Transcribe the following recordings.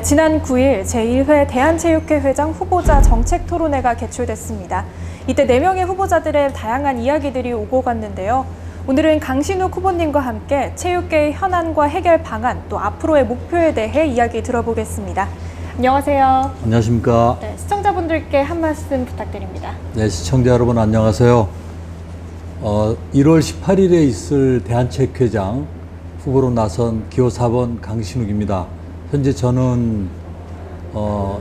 네, 지난 9일 제1회 대한체육회 회장 후보자 정책 토론회가 개최됐습니다. 이때 4명의 후보자들의 다양한 이야기들이 오고 갔는데요. 오늘은 강신욱 후보님과 함께 체육계의 현안과 해결 방안 또 앞으로의 목표에 대해 이야기 들어보겠습니다. 안녕하세요. 안녕하십니까. 네, 시청자분들께 한 말씀 부탁드립니다. 네, 시청자 여러분 안녕하세요. 어, 1월 18일에 있을 대한체육회장 후보로 나선 기호 4번 강신욱입니다. 현재 저는 어,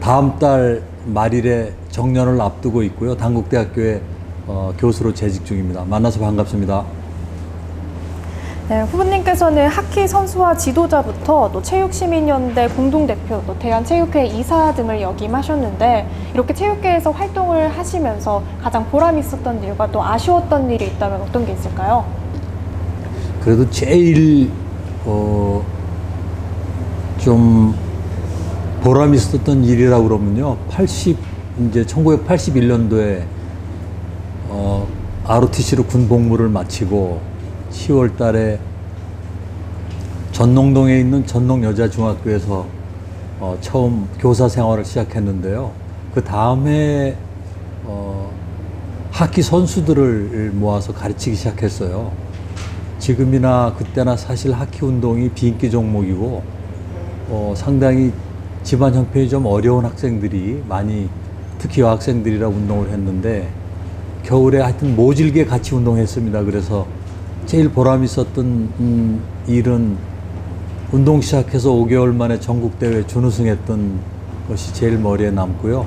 다음 달 말일에 정년을 앞두고 있고요. 당국대학교에 어, 교수로 재직 중입니다. 만나서 반갑습니다. 네, 후보님께서는 하키 선수와 지도자부터 또 체육시민연대 공동대표, 또 대한체육회 이사 등을 역임하셨는데 이렇게 체육계에서 활동을 하시면서 가장 보람 있었던 일과 또 아쉬웠던 일이 있다면 어떤 게 있을까요? 그래도 제일 어, 좀 보람 있었던 일이라고 그러면요. 80 이제 1981년도에 어, ROTC로 군 복무를 마치고 10월 달에 전농동에 있는 전농 여자 중학교에서 어, 처음 교사 생활을 시작했는데요. 그 다음에 어, 하키 선수들을 모아서 가르치기 시작했어요. 지금이나 그때나 사실 하키 운동이 비인기 종목이고 어, 상당히 집안 형편이 좀 어려운 학생들이 많이 특히 여학생들이라 운동을 했는데 겨울에 하여튼 모질게 같이 운동했습니다. 그래서 제일 보람 있었던 음, 일은 운동 시작해서 5개월 만에 전국대회 준우승했던 것이 제일 머리에 남고요.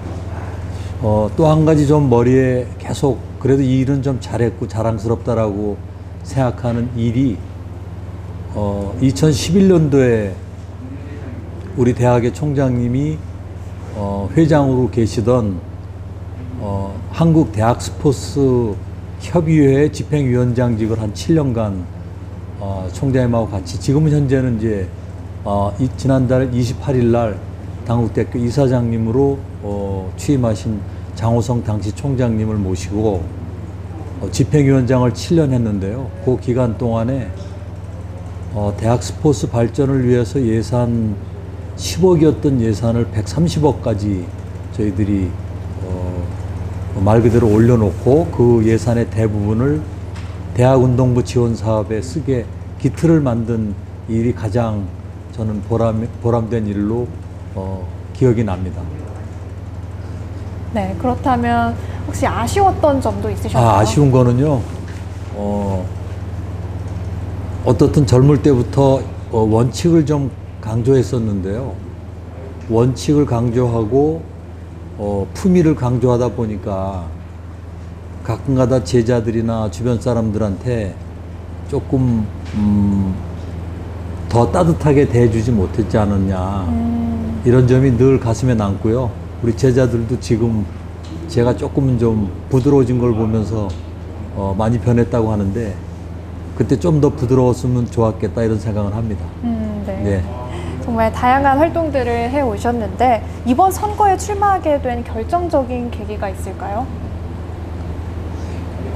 어, 또 한 가지 좀 머리에 계속 그래도 이 일은 좀 잘했고 자랑스럽다라고 생각하는 일이 어, 2011년도에 우리 대학의 총장님이 어, 회장으로 계시던 어, 한국 대학 스포츠 협의회 집행위원장직을 한 7년간 어, 총장님하고 같이 지금은 현재는 이제 어, 이, 지난달 28일 날 당국대학교 이사장님으로 어, 취임하신 장호성 당시 총장님을 모시고 어, 집행위원장을 7년 했는데요. 그 기간 동안에 어, 대학 스포츠 발전을 위해서 예산 10억이었던 예산을 130억까지 저희들이 어, 말 그대로 올려놓고 그 예산의 대부분을 대학운동부 지원 사업에 쓰게 기틀을 만든 일이 가장 저는 보람, 보람된 일로 어, 기억이 납니다. 네, 그렇다면 혹시 아쉬웠던 점도 있으셨나요? 아, 아쉬운 거는요, 어, 어떻든 젊을 때부터 어, 원칙을 좀 강조했었는데요. 원칙을 강조하고, 어, 품위를 강조하다 보니까 가끔가다 제자들이나 주변 사람들한테 조금, 음, 더 따뜻하게 대해주지 못했지 않았냐. 음, 이런 점이 늘 가슴에 남고요. 우리 제자들도 지금 제가 조금은 좀 부드러워진 걸 보면서 어, 많이 변했다고 하는데 그때 좀 더 부드러웠으면 좋았겠다 이런 생각을 합니다. 음, 네. 네. 정말 다양한 활동들을 해 오셨는데 이번 선거에 출마하게 된 결정적인 계기가 있을까요?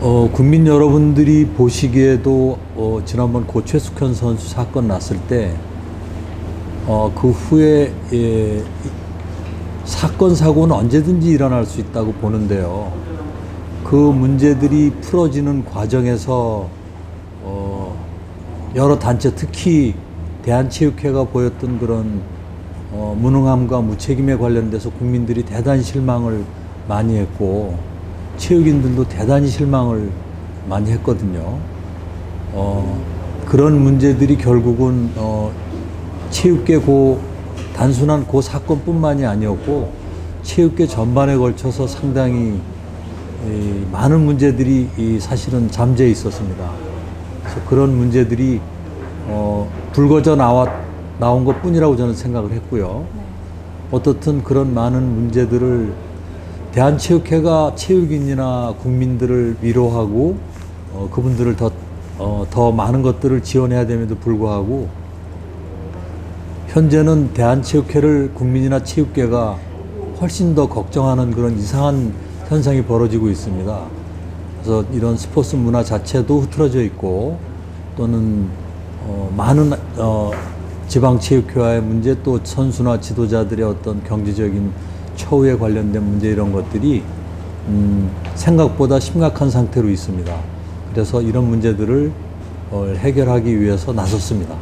어, 국민 여러분들이 보시기에도 어, 지난번 고최숙현 선수 사건 났을 때 어, 그 후에 예, 이- 사건 사고는 언제든지 일어날 수 있다고 보는데요. 그 문제들이 풀어지는 과정에서 어, 여러 단체 특히 대한체육회가 보였던 그런 어, 무능함과 무책임에 관련돼서 국민들이 대단히 실망을 많이 했고 체육인들도 대단히 실망을 많이 했거든요. 어, 그런 문제들이 결국은 어, 체육계 고 단순한 그 사건뿐만이 아니었고 체육계 전반에 걸쳐서 상당히 이, 많은 문제들이 이, 사실은 잠재해 있었습니다. 그래서 그런 문제들이 어, 불거져 나왔, 나온 것 뿐이라고 저는 생각을 했고요. 어떻든 그런 많은 문제들을 대한체육회가 체육인이나 국민들을 위로하고 어, 그분들을 더, 어, 더 많은 것들을 지원해야 됨에도 불구하고 현재는 대한체육회를 국민이나 체육계가 훨씬 더 걱정하는 그런 이상한 현상이 벌어지고 있습니다. 그래서 이런 스포츠 문화 자체도 흐트러져 있고 또는 어, 많은 어, 지방체육회와의 문제 또 선수나 지도자들의 어떤 경제적인 처우에 관련된 문제 이런 것들이 음, 생각보다 심각한 상태로 있습니다. 그래서 이런 문제들을 어, 해결하기 위해서 나섰습니다.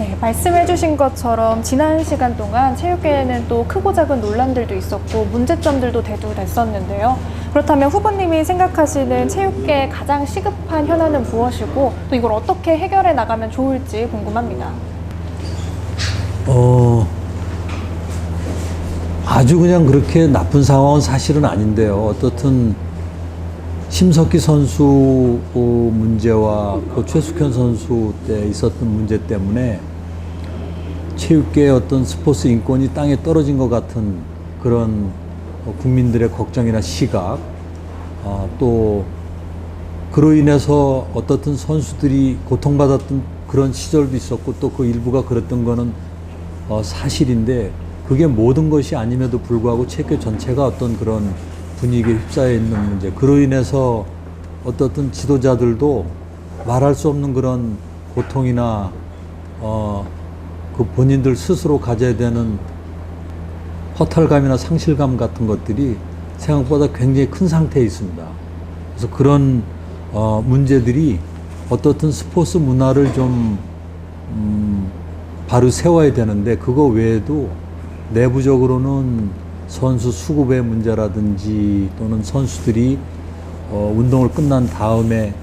네, 말씀해주신 것처럼 지난 시간 동안 체육계에는 또 크고 작은 논란들도 있었고 문제점들도 대두됐었는데요. 그렇다면 후보님이 생각하시는 체육계의 가장 시급한 현안은 무엇이고 또 이걸 어떻게 해결해 나가면 좋을지 궁금합니다. 어, 아주 그냥 그렇게 나쁜 상황은 사실은 아닌데요. 어떻든 심석희 선수 어, 문제와 그 최숙현 선수 때 있었던 문제 때문에 체육계의 어떤 스포츠 인권이 땅에 떨어진 것 같은 그런 어, 국민들의 걱정이나 시각, 아, 또 그로 인해서 어떻든 선수들이 고통받았던 그런 시절도 있었고 또 그 일부가 그랬던 거는 어, 사실인데 그게 모든 것이 아님에도 불구하고 체육계 전체가 어떤 그런 분위기에 휩싸여 있는 문제. 그로 인해서 어떻든 지도자들도 말할 수 없는 그런 고통이나 어, 그 본인들 스스로 가져야 되는 허탈감이나 상실감 같은 것들이 생각보다 굉장히 큰 상태에 있습니다. 그래서 그런 어, 문제들이 어떻든 스포츠 문화를 좀 음, 바로 세워야 되는데 그거 외에도 내부적으로는 선수 수급의 문제라든지 또는 선수들이 어, 운동을 끝난 다음에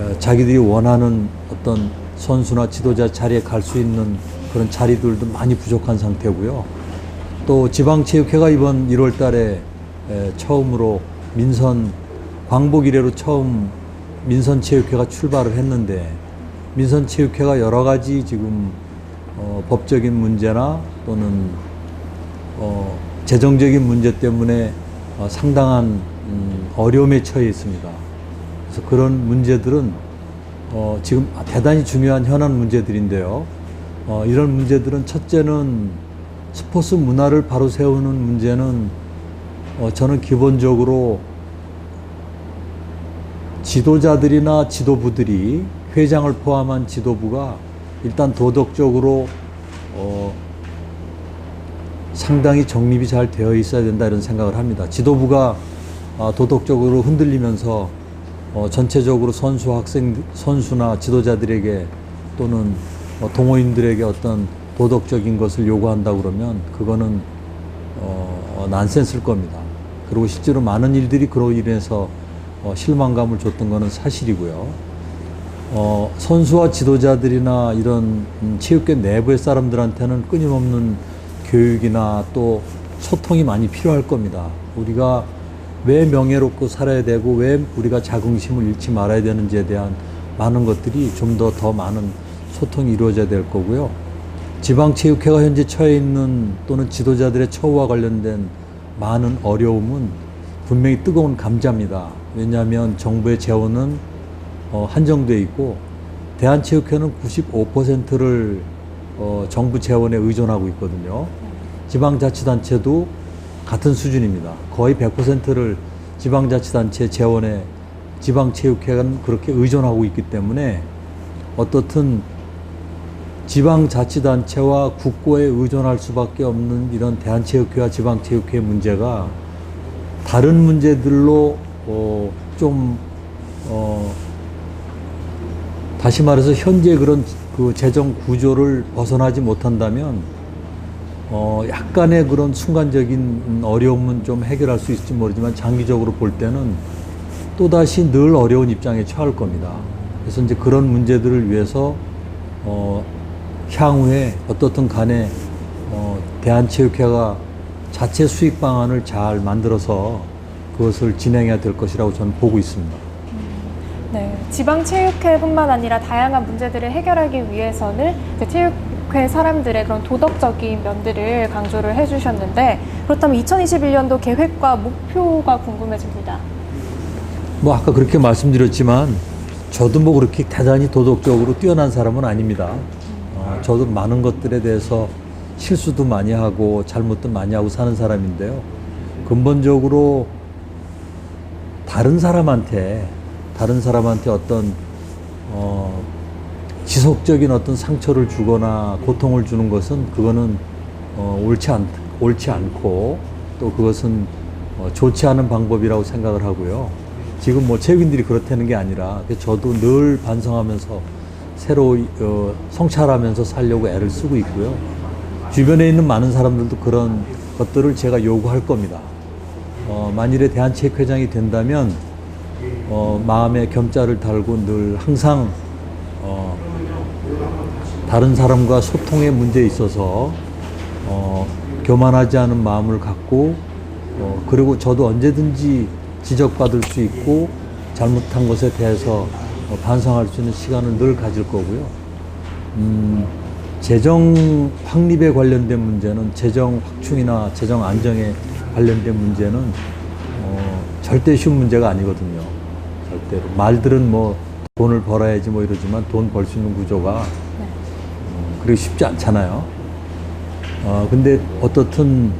어, 자기들이 원하는 어떤 선수나 지도자 자리에 갈 수 있는 그런 자리들도 많이 부족한 상태고요. 또 지방체육회가 이번 1월 달에 에, 처음으로 민선 광복 이래로 처음 민선체육회가 출발을 했는데 민선체육회가 여러 가지 지금 어, 법적인 문제나 또는 어, 재정적인 문제 때문에 어, 상당한 음, 어려움에 처해 있습니다. 그래서 그런 문제들은 어, 지금 대단히 중요한 현안 문제들인데요. 어, 이런 문제들은 첫째는 스포츠 문화를 바로 세우는 문제는 어, 저는 기본적으로 지도자들이나 지도부들이 회장을 포함한 지도부가 일단 도덕적으로 어, 상당히 정립이 잘 되어 있어야 된다 이런 생각을 합니다. 지도부가 아, 도덕적으로 흔들리면서 어, 전체적으로 선수 학생 선수나 지도자들에게 또는 어, 동호인들에게 어떤 도덕적인 것을 요구한다 그러면 그거는 어, 어, 난센스일 겁니다. 그리고 실제로 많은 일들이 그로 인해서 어, 실망감을 줬던 거는 사실이고요. 어, 선수와 지도자들이나 이런 음, 체육계 내부의 사람들한테는 끊임없는 교육이나 또 소통이 많이 필요할 겁니다. 우리가 왜 명예롭고 살아야 되고 왜 우리가 자긍심을 잃지 말아야 되는지에 대한 많은 것들이 좀더더 많은 소통이 이루어져야 될 거고요. 지방체육회가 현재 처해 있는 또는 지도자들의 처우와 관련된 많은 어려움은 분명히 뜨거운 감자입니다. 왜냐하면 정부의 재원은 어, 한정돼 있고 대한체육회는 95%를 어, 정부 재원에 의존하고 있거든요. 지방자치단체도 같은 수준입니다. 거의 100%를 지방자치단체 재원에 지방체육회는 그렇게 의존하고 있기 때문에 어떻든 지방자치단체와 국고에 의존할 수밖에 없는 이런 대한체육회와 지방체육회 문제가 다른 문제들로 어, 좀 어, 다시 말해서 현재 그런 그 재정 구조를 벗어나지 못한다면 어, 약간의 그런 순간적인 어려움은 좀 해결할 수 있을지 모르지만 장기적으로 볼 때는 또다시 늘 어려운 입장에 처할 겁니다. 그래서 이제 그런 문제들을 위해서 어, 향후에 어떻든 간에 어, 대한체육회가 자체 수익 방안을 잘 만들어서 그것을 진행해야 될 것이라고 저는 보고 있습니다. 네, 지방체육회뿐만 아니라 다양한 문제들을 해결하기 위해서는 체육 회 사람들의 그런 도덕적인 면들을 강조를 해주셨는데 그렇다면 2021년도 계획과 목표가 궁금해집니다. 뭐 아까 그렇게 말씀드렸지만 저도 뭐 그렇게 대단히 도덕적으로 뛰어난 사람은 아닙니다. 어, 저도 많은 것들에 대해서 실수도 많이 하고 잘못도 많이 하고 사는 사람인데요. 근본적으로 다른 사람한테 다른 사람한테 어떤 어, 지속적인 어떤 상처를 주거나 고통을 주는 것은 그거는 어, 옳지 않 옳지 않고 또 그것은 어, 좋지 않은 방법이라고 생각을 하고요. 지금 뭐 체육인들이 그렇다는 게 아니라 저도 늘 반성하면서 새로 어, 성찰하면서 살려고 애를 쓰고 있고요. 주변에 있는 많은 사람들도 그런 것들을 제가 요구할 겁니다. 어, 만일에 대한체육회장이 된다면 어, 마음에 겸자를 달고 늘 항상 어, 다른 사람과 소통의 문제에 있어서 어, 교만하지 않은 마음을 갖고 어, 그리고 저도 언제든지 지적받을 수 있고 잘못한 것에 대해서 어, 반성할 수 있는 시간을 늘 가질 거고요. 음, 재정 확립에 관련된 문제는 재정 확충이나 재정 안정에 관련된 문제는 어, 절대 쉬운 문제가 아니거든요. 절대로 말들은 뭐 돈을 벌어야지 뭐 이러지만 돈 벌 수 있는 구조가 음, 그렇게 쉽지 않잖아요. 어, 근데 어떻든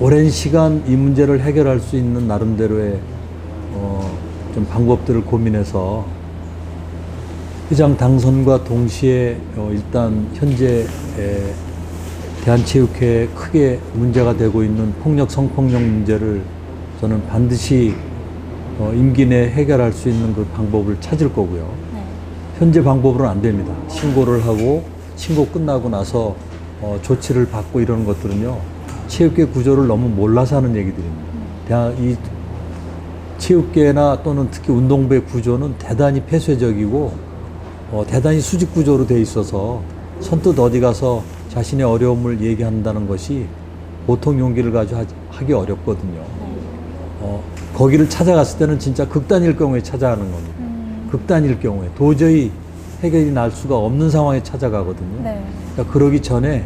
오랜 시간 이 문제를 해결할 수 있는 나름대로의 어, 좀 방법들을 고민해서 회장 당선과 동시에 어, 일단 현재 에, 대한체육회에 크게 문제가 되고 있는 폭력 성폭력 문제를 저는 반드시 어, 임기 내에 해결할 수 있는 그 방법을 찾을 거고요. 네. 현재 방법으로는 안 됩니다. 신고를 하고 신고 끝나고 나서 어, 조치를 받고 이러는 것들은요. 체육계 구조를 너무 몰라서 하는 얘기들입니다. 대한 이 체육계나 또는 특히 운동부의 구조는 대단히 폐쇄적이고 어, 대단히 수직 구조로 돼 있어서 선뜻 어디 가서 자신의 어려움을 얘기한다는 것이 보통 용기를 가지고 하- 하기 어렵거든요. 어, 거기를 찾아갔을 때는 진짜 극단일 경우에 찾아가는 겁니다. 음, 극단일 경우에 도저히 해결이 날 수가 없는 상황에 찾아가거든요. 네. 그러니까 그러기 전에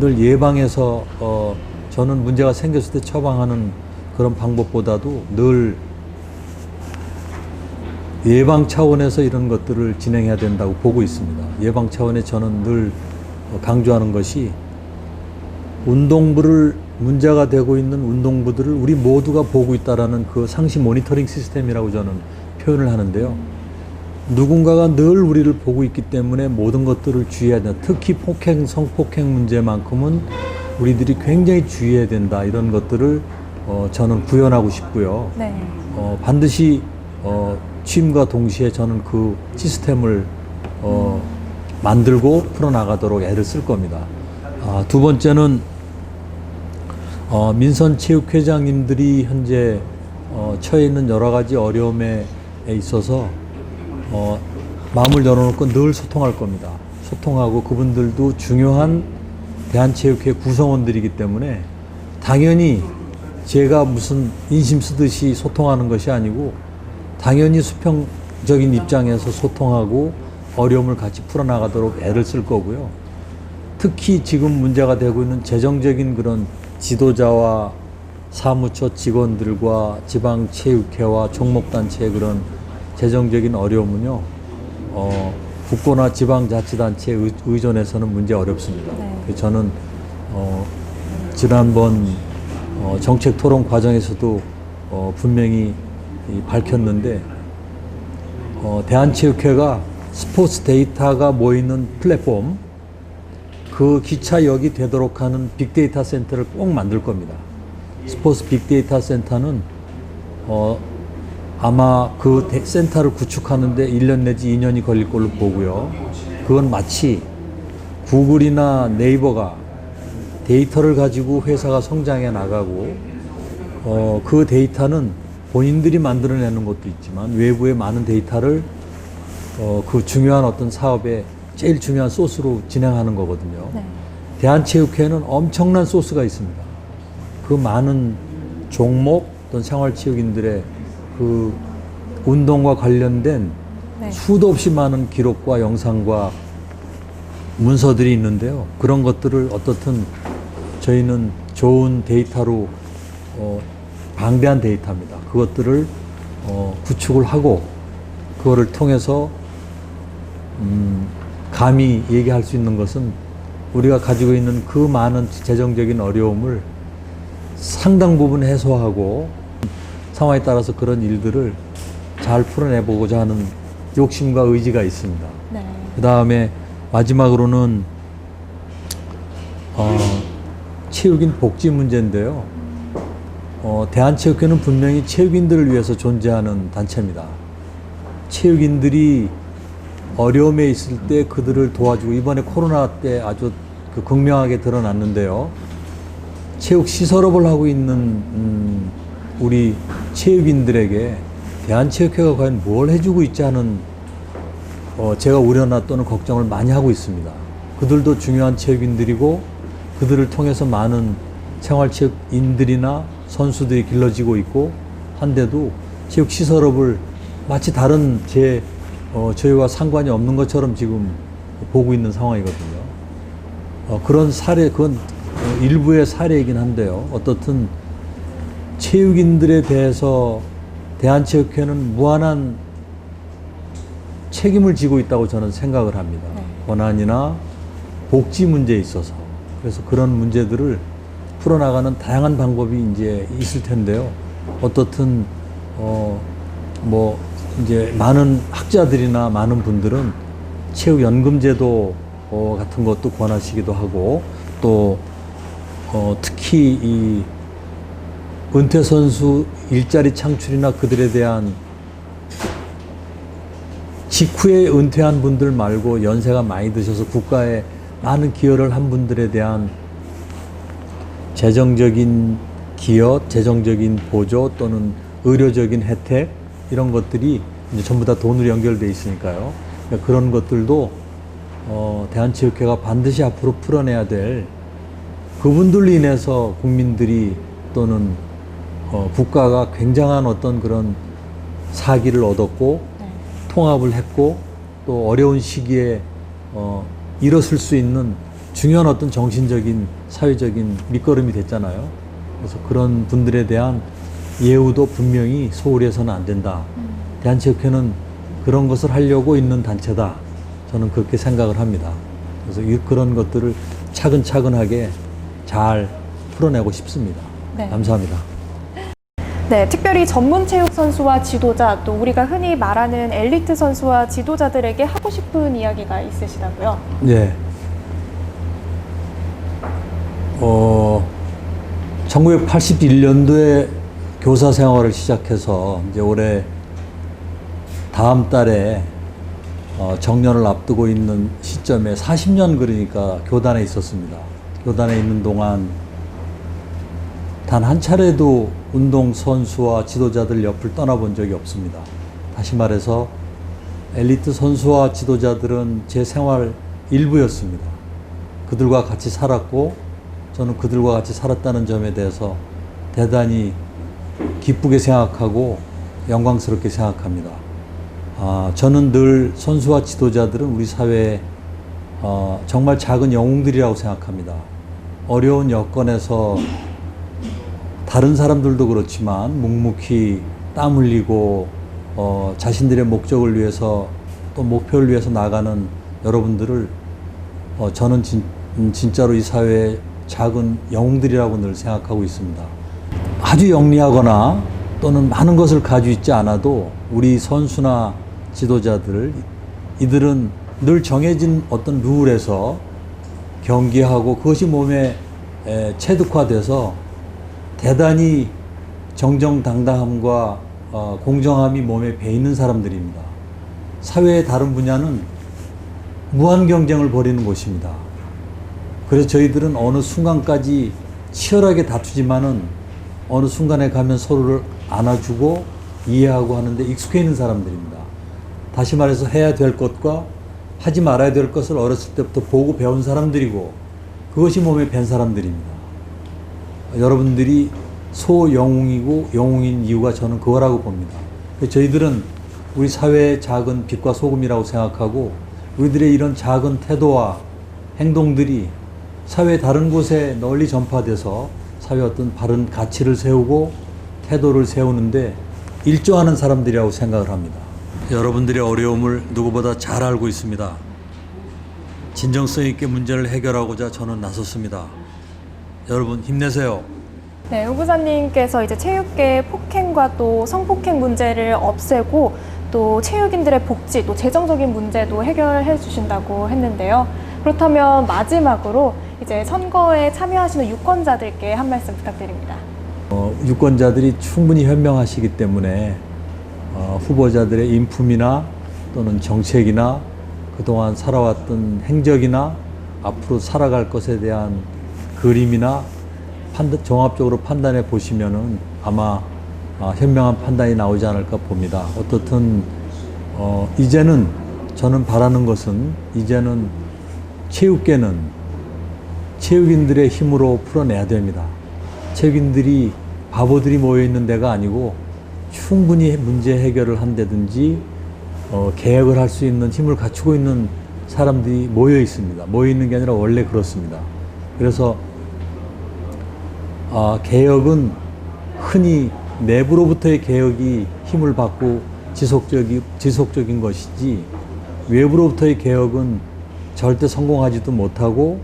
늘 예방해서 어, 저는 문제가 생겼을 때 처방하는 그런 방법보다도 늘 예방 차원에서 이런 것들을 진행해야 된다고 보고 있습니다. 예방 차원에 저는 늘 어, 강조하는 것이 운동부를 문제가 되고 있는 운동부들을 우리 모두가 보고 있다라는 그 상시 모니터링 시스템이라고 저는 표현을 하는데요. 누군가가 늘 우리를 보고 있기 때문에 모든 것들을 주의해야 된다. 특히 폭행, 성폭행 문제만큼은 우리들이 굉장히 주의해야 된다. 이런 것들을 어, 저는 구현하고 싶고요. 네. 어, 반드시 어, 취임과 동시에 저는 그 시스템을 어, 만들고 풀어나가도록 애를 쓸 겁니다. 아, 두 번째는 어, 민선 체육회장님들이 현재 어, 처해 있는 여러 가지 어려움에 있어서 어, 마음을 열어놓고 늘 소통할 겁니다. 소통하고 그분들도 중요한 대한체육회 구성원들이기 때문에 당연히 제가 무슨 인심 쓰듯이 소통하는 것이 아니고 당연히 수평적인 입장에서 소통하고 어려움을 같이 풀어나가도록 애를 쓸 거고요. 특히 지금 문제가 되고 있는 재정적인 그런 지도자와 사무처 직원들과 지방체육회와 종목단체의 그런 재정적인 어려움은요, 어, 국고나 지방자치단체에 의- 의존해서는 문제 어렵습니다. 네. 그래서 저는, 어, 지난번 어, 정책 토론 과정에서도 어, 분명히 이 밝혔는데, 어, 대한체육회가 스포츠 데이터가 모이는 플랫폼, 그 기차역이 되도록 하는 빅데이터 센터를 꼭 만들 겁니다. 스포츠 빅데이터 센터는 어, 아마 그 데- 센터를 구축하는데 1년 내지 2년이 걸릴 걸로 보고요. 그건 마치 구글이나 네이버가 데이터를 가지고 회사가 성장해 나가고 어, 그 데이터는 본인들이 만들어내는 것도 있지만 외부의 많은 데이터를 어, 그 중요한 어떤 사업의 제일 중요한 소스로 진행하는 거거든요. 네. 대한체육회는 엄청난 소스가 있습니다. 그 많은 종목 또는 생활체육인들의 그 운동과 관련된 네. 수도 없이 많은 기록과 영상과 문서들이 있는데요. 그런 것들을 어떻든 저희는 좋은 데이터로 어, 방대한 데이터입니다. 그것들을 어, 구축을 하고 그거를 통해서 음, 감히 얘기할 수 있는 것은 우리가 가지고 있는 그 많은 재정적인 어려움을 상당 부분 해소하고 상황에 따라서 그런 일들을 잘 풀어내보고자 하는 욕심과 의지가 있습니다. 네. 그 다음에 마지막으로는 어, 체육인 복지 문제인데요. 어, 대한체육회는 분명히 체육인들을 위해서 존재하는 단체입니다. 체육인들이 어려움에 있을 때 그들을 도와주고 이번에 코로나 때 아주 그 극명하게 드러났는데요. 체육 시설업을 하고 있는 음, 우리 체육인들에게 대한체육회가 과연 뭘 해주고 있지 하는 어, 제가 우려나 또는 걱정을 많이 하고 있습니다. 그들도 중요한 체육인들이고 그들을 통해서 많은 생활체육인들이나 선수들이 길러지고 있고 한데도 체육 시설업을 마치 다른 제 어, 저희와 상관이 없는 것처럼 지금 보고 있는 상황이거든요. 어, 그런 사례, 그건 어, 일부의 사례이긴 한데요. 어떻든 체육인들에 대해서 대한체육회는 무한한 책임을 지고 있다고 저는 생각을 합니다. 네. 권한이나 복지 문제에 있어서. 그래서 그런 문제들을 풀어나가는 다양한 방법이 이제 있을 텐데요. 어떻든, 어, 뭐, 이제 많은 학자들이나 많은 분들은 체육연금제도 어, 같은 것도 권하시기도 하고 또 어, 특히 이 은퇴 선수 일자리 창출이나 그들에 대한 직후에 은퇴한 분들 말고 연세가 많이 드셔서 국가에 많은 기여를 한 분들에 대한 재정적인 기여, 재정적인 보조 또는 의료적인 혜택 이런 것들이 이제 전부 다 돈으로 연결돼 있으니까요. 그러니까 그런 것들도 어, 대한체육회가 반드시 앞으로 풀어내야 될 그분들로 인해서 국민들이 또는 어, 국가가 굉장한 어떤 그런 사기를 얻었고 네. 통합을 했고 또 어려운 시기에 어, 일어설 수 있는 중요한 어떤 정신적인 사회적인 밑거름이 됐잖아요. 그래서 그런 분들에 대한 예우도 분명히 소홀히 해서는 안 된다. 음. 대한체육회는 그런 것을 하려고 있는 단체다. 저는 그렇게 생각을 합니다. 그래서 이- 그런 것들을 차근차근하게 잘 풀어내고 싶습니다. 네. 감사합니다. 네, 특별히 전문 체육 선수와 지도자 또 우리가 흔히 말하는 엘리트 선수와 지도자들에게 하고 싶은 이야기가 있으시다고요? 네. 어, 1981년도에 교사 생활을 시작해서 이제 올해 다음 달에 어, 정년을 앞두고 있는 시점에 40년 그러니까 교단에 있었습니다. 교단에 있는 동안 단 한 차례도 운동 선수와 지도자들 옆을 떠나본 적이 없습니다. 다시 말해서 엘리트 선수와 지도자들은 제 생활 일부였습니다. 그들과 같이 살았고 저는 그들과 같이 살았다는 점에 대해서 대단히 기쁘게 생각하고 영광스럽게 생각합니다. 아, 저는 늘 선수와 지도자들은 우리 사회에 어, 정말 작은 영웅들이라고 생각합니다. 어려운 여건에서 다른 사람들도 그렇지만 묵묵히 땀 흘리고 어, 자신들의 목적을 위해서 또 목표를 위해서 나가는 여러분들을 어, 저는 진, 음, 진짜로 이 사회의 작은 영웅들이라고 늘 생각하고 있습니다. 아주 영리하거나 또는 많은 것을 가지고 있지 않아도 우리 선수나 지도자들 이들은 늘 정해진 어떤 룰에서 경기하고 그것이 몸에 에, 체득화돼서 대단히 정정당당함과 어, 공정함이 몸에 배 있는 사람들입니다. 사회의 다른 분야는 무한 경쟁을 벌이는 곳입니다. 그래서 저희들은 어느 순간까지 치열하게 다투지만은 어느 순간에 가면 서로를 안아주고 이해하고 하는데 익숙해 있는 사람들입니다. 다시 말해서 해야 될 것과 하지 말아야 될 것을 어렸을 때부터 보고 배운 사람들이고 그것이 몸에 밴 사람들입니다. 여러분들이 소영웅이고 영웅인 이유가 저는 그거라고 봅니다. 저희들은 우리 사회의 작은 빛과 소금이라고 생각하고 우리들의 이런 작은 태도와 행동들이 사회 다른 곳에 널리 전파돼서 사회 어떤 바른 가치를 세우고 태도를 세우는데 일조하는 사람들이라고 생각을 합니다. 여러분들의 어려움을 누구보다 잘 알고 있습니다. 진정성 있게 문제를 해결하고자 저는 나섰습니다. 여러분 힘내세요. 네, 후보자님께서 이제 체육계 폭행과 또 성폭행 문제를 없애고 또 체육인들의 복지, 또 재정적인 문제도 해결해 주신다고 했는데요. 그렇다면 마지막으로 이제 선거에 참여하시는 유권자들께 한 말씀 부탁드립니다. 어, 유권자들이 충분히 현명하시기 때문에 어, 후보자들의 인품이나 또는 정책이나 그동안 살아왔던 행적이나 앞으로 살아갈 것에 대한 그림이나 판단, 종합적으로 판단해 보시면은 아마 아, 현명한 판단이 나오지 않을까 봅니다. 어떻든 어, 이제는 저는 바라는 것은 이제는 체육계는 체육인들의 힘으로 풀어내야 됩니다. 체육인들이 바보들이 모여 있는 데가 아니고 충분히 문제 해결을 한다든지 어, 개혁을 할 수 있는 힘을 갖추고 있는 사람들이 모여 있습니다. 모여 있는 게 아니라 원래 그렇습니다. 그래서 아, 개혁은 흔히 내부로부터의 개혁이 힘을 받고 지속적이, 지속적인 것이지 외부로부터의 개혁은 절대 성공하지도 못하고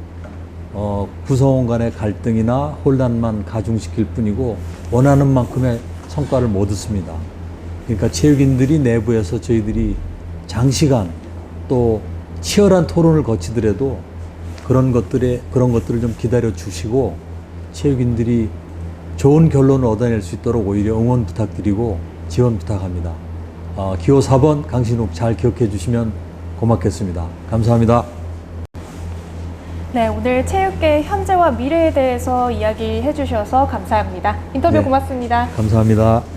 어, 구성원 간의 갈등이나 혼란만 가중시킬 뿐이고 원하는 만큼의 성과를 못 얻습니다. 그러니까 체육인들이 내부에서 저희들이 장시간 또 치열한 토론을 거치더라도 그런 것들에 그런 것들을 좀 기다려 주시고 체육인들이 좋은 결론을 얻어낼 수 있도록 오히려 응원 부탁드리고 지원 부탁합니다. 어, 기호 4번 강신욱 잘 기억해 주시면 고맙겠습니다. 감사합니다. 네, 오늘 체육계 현재와 미래에 대해서 이야기해 주셔서 감사합니다. 인터뷰 네. 고맙습니다. 감사합니다.